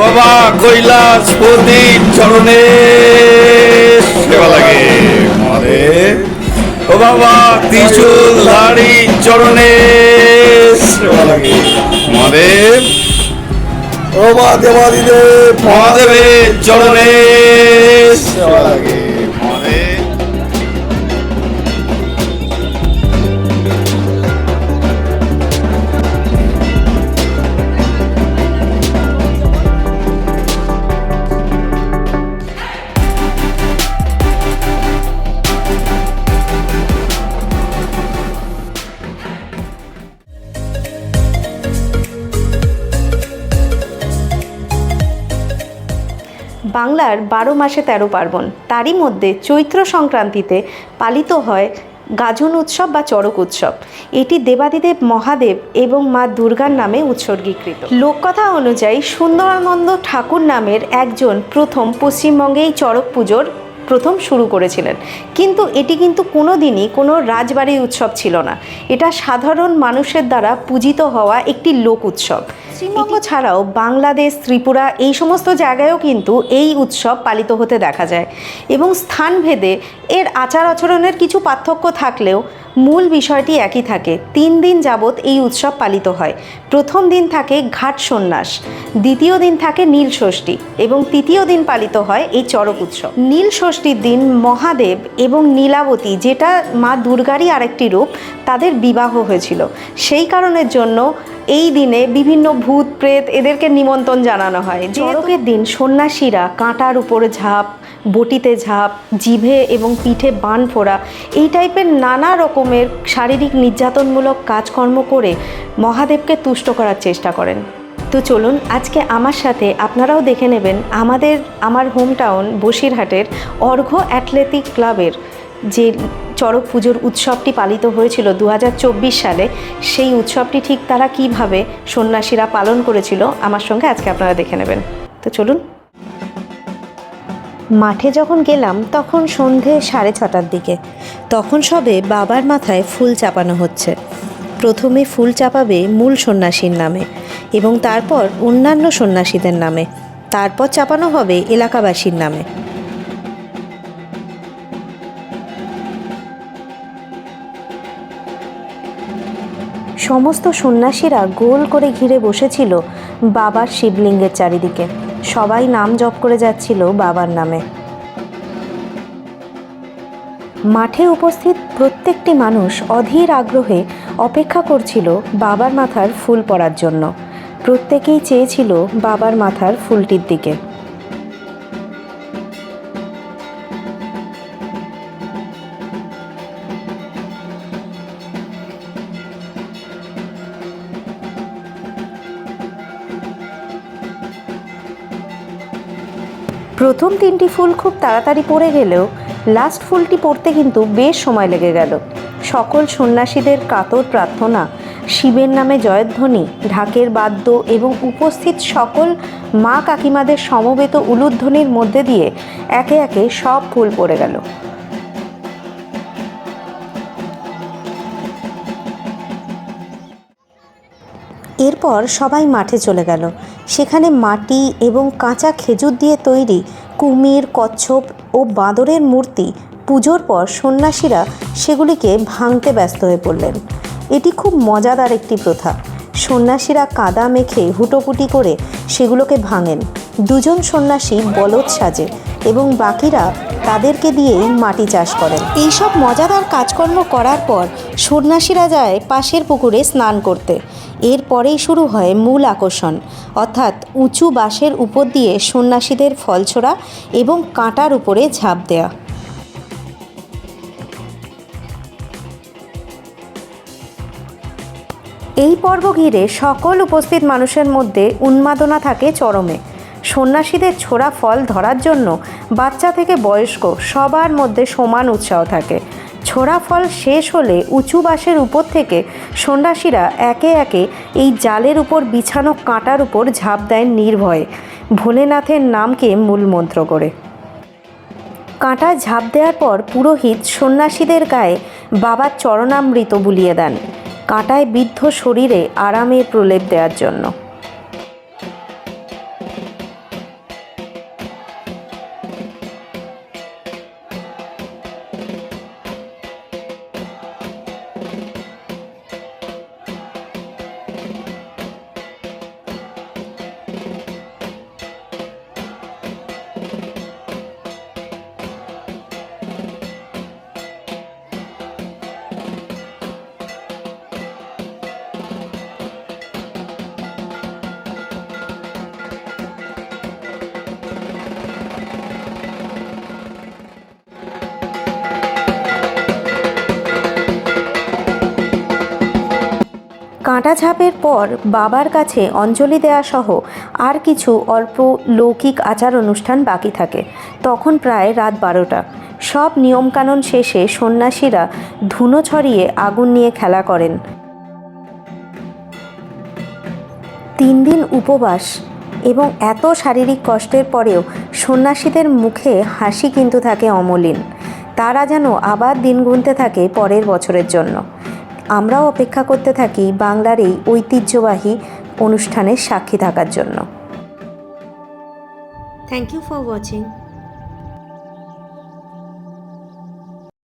বাবা কৈলাস প্রদীপ চরণে সেবা লাগে। মহাদেব ও বাবা ত্রিশুল হাড়ি চরণে সেবা লাগে। মহাদেব। ও মা দেবাদিদেব মহাদেবের চরণে সেবা লাগে। বাংলার বারো মাসে তেরো পার্বণ। তারই মধ্যে চৈত্র সংক্রান্তিতে পালিত হয় গাজন উৎসব বা চড়ক উৎসব। এটি দেবাদিদেব মহাদেব এবং মা দুর্গার নামে উৎসর্গীকৃত। লোককথা অনুযায়ী সুন্দরানন্দ ঠাকুর নামের একজন প্রথম পশ্চিমবঙ্গে এই চড়ক পুজোর প্রথম শুরু করেছিলেন। কিন্তু এটি কিন্তু কোনো দিনই কোনো রাজবাড়ি উৎসব ছিল না। এটা সাধারণ মানুষের দ্বারা পূজিত হওয়া একটি লোক উৎসব। পশ্চিমবঙ্গ ছাড়াও বাংলাদেশ ত্রিপুরা এই সমস্ত জায়গায়ও কিন্তু এই উৎসব পালিত হতে দেখা যায়। এবং স্থানভেদে এর আচার আচরণের কিছু পার্থক্য থাকলেও মূল বিষয়টি একই থাকে। তিন দিন যাবৎ এই উৎসব পালিত হয়। প্রথম দিন থাকে ঘাট সন্ন্যাস দ্বিতীয় দিন থাকে নীল ষষ্ঠী এবং তৃতীয় দিন পালিত হয় এই চরক উৎসব। নীল ষষ্ঠীর দিন মহাদেব এবং নীলাবতী যেটা মা দুর্গারই আরেকটি রূপ তাদের বিবাহ হয়েছিল। সেই কারণের জন্য এই দিনে বিভিন্ন ভূত প্রেত এদেরকে নিমন্ত্রণ জানানো হয়। চড়কের দিন সন্ন্যাসীরা কাঁটার উপরে ঝাঁপ বটিতে ঝাঁপ, জিভে এবং পিঠে বান ফোড়া, এই টাইপের নানা রকমের শারীরিক নির্যাতনমূলক কাজকর্ম করে মহাদেবকে তুষ্ট করার চেষ্টা করেন। তো চলুন, আজকে আমার সাথে আপনারাও দেখে নেবেন আমাদের, আমার হোম টাউন বসিরহাটের অর্ঘ্য অ্যাথলেটিক ক্লাবের যে চড়ক পুজোর উৎসবটি পালিত হয়েছিল দু হাজার চব্বিশ সালে, সেই উৎসবটি ঠিক তারা কীভাবে সন্ন্যাসীরা পালন করেছিল, আমার সঙ্গে আজকে আপনারা দেখে নেবেন। তো চলুন মাঠে যখন গেলাম, তখন সন্ধে সাড়ে ছটার দিকে। তখন সবে বাবার মাথায় ফুল চাপানো হচ্ছে। প্রথমে ফুল চাপাবে মূল সন্ন্যাসীর নামে এবং তারপর অন্যান্য সন্ন্যাসীদের নামে। তারপর চাপানো হবে এলাকাবাসীর নামে। সমস্ত সন্ন্যাসীরা গোল করে ঘিরে বসেছিল বাবার শিবলিঙ্গের চারিদিকে। সবাই নাম জপ করে যাচ্ছিল বাবার নামে। মাঠে উপস্থিত প্রত্যেকটি মানুষ অধীর আগ্রহে অপেক্ষা করছিল বাবার মাথার ফুল পড়ার জন্য। প্রত্যেকেই চেয়েছিল বাবার মাথার ফুলটির দিকে। প্রথম তিনটি ফুল খুব তাড়াতাড়ি পড়ে গেলেও লাস্ট ফুলটি পড়তে কিন্তু বেশ সময় লেগে গেল। সকল সন্ন্যাসীদের কাতর প্রার্থনা, শিবের নামে জয়ধ্বনি, ঢাকের বাদ্য এবং উপস্থিত সকল মা কাকিমাদের সমবেত উলুধ্বনির মধ্যে দিয়ে একে একে সব ফুল পড়ে গেল। এরপর সবাই মাঠে চলে গেল। সেখানে মাটি এবং কাঁচা খেজুর দিয়ে তৈরি কুমির, কচ্ছপ ও বাঁদরের মূর্তি পুজোর পর সন্ন্যাসীরা সেগুলিকে ভাঙতে ব্যস্ত হয়ে পড়লেন। এটি খুব মজাদার একটি প্রথা। সন্ন্যাসীরা কাদা মেখে হুটোপুটি করে সেগুলোকে ভাঙেন। দুজন সন্ন্যাসী বলদ সাজে। এবং বাকিরা তাদেরকে দিয়েই মাটি চাষ করেন। এইসব মজাদার কাজকর্ম করার পর সন্ন্যাসীরা যায় পাশের পুকুরে স্নান করতে। এরপরেই শুরু হয় মূল আকর্ষণ। অর্থাৎ উঁচু বাঁশের উপর দিয়ে সন্ন্যাসীদের ফলছোড়া এবং কাঁটার উপরে ঝাঁপ দেওয়া এই পর্ব ঘিরে সকল উপস্থিত মানুষের মধ্যে উন্মাদনা থাকে চরমে। সন্ন্যাসীদের ছোড়া ফল ধরার জন্য বাচ্চা থেকে বয়স্ক, সবার মধ্যে সমান উৎসাহ থাকে। ছোড়া ফল শেষ হলে উঁচু বাঁশের উপর থেকে সন্ন্যাসীরা একে একে এই জালের উপর বিছানো কাঁটার উপর ঝাঁপ দেন নির্ভয়ে। ভোলেনাথের নামকে মূলমন্ত্র করে। কাঁটা ঝাঁপ দেওয়ার পর পুরোহিত সন্ন্যাসীদের গায়ে বাবার চরণামৃত বুলিয়ে দেন। কাঁটায় বিদ্ধ শরীরে আরামের প্রলেপ দেওয়ার জন্য। ঝাঁপের পর বাবার কাছে অঞ্জলি দেয়া সহ আর কিছু অল্প লৌকিক আচার অনুষ্ঠান বাকি থাকে। তখন প্রায় রাত বারোটা। সব নিয়মকানুন শেষে সন্ন্যাসীরা ধুনো ছড়িয়ে আগুন নিয়ে খেলা করেন। তিন দিন উপবাস এবং এত শারীরিক কষ্টের পরেও সন্ন্যাসীদের মুখে হাসি কিন্তু থাকে অমলিন। তারা যেন আবার দিন গুনতে থাকে পরের বছরের জন্য। আমরাও অপেক্ষা করতে থাকি বাংলার এই ঐতিহ্যবাহী অনুষ্ঠানের সাক্ষী থাকার জন্য। Thank you for watching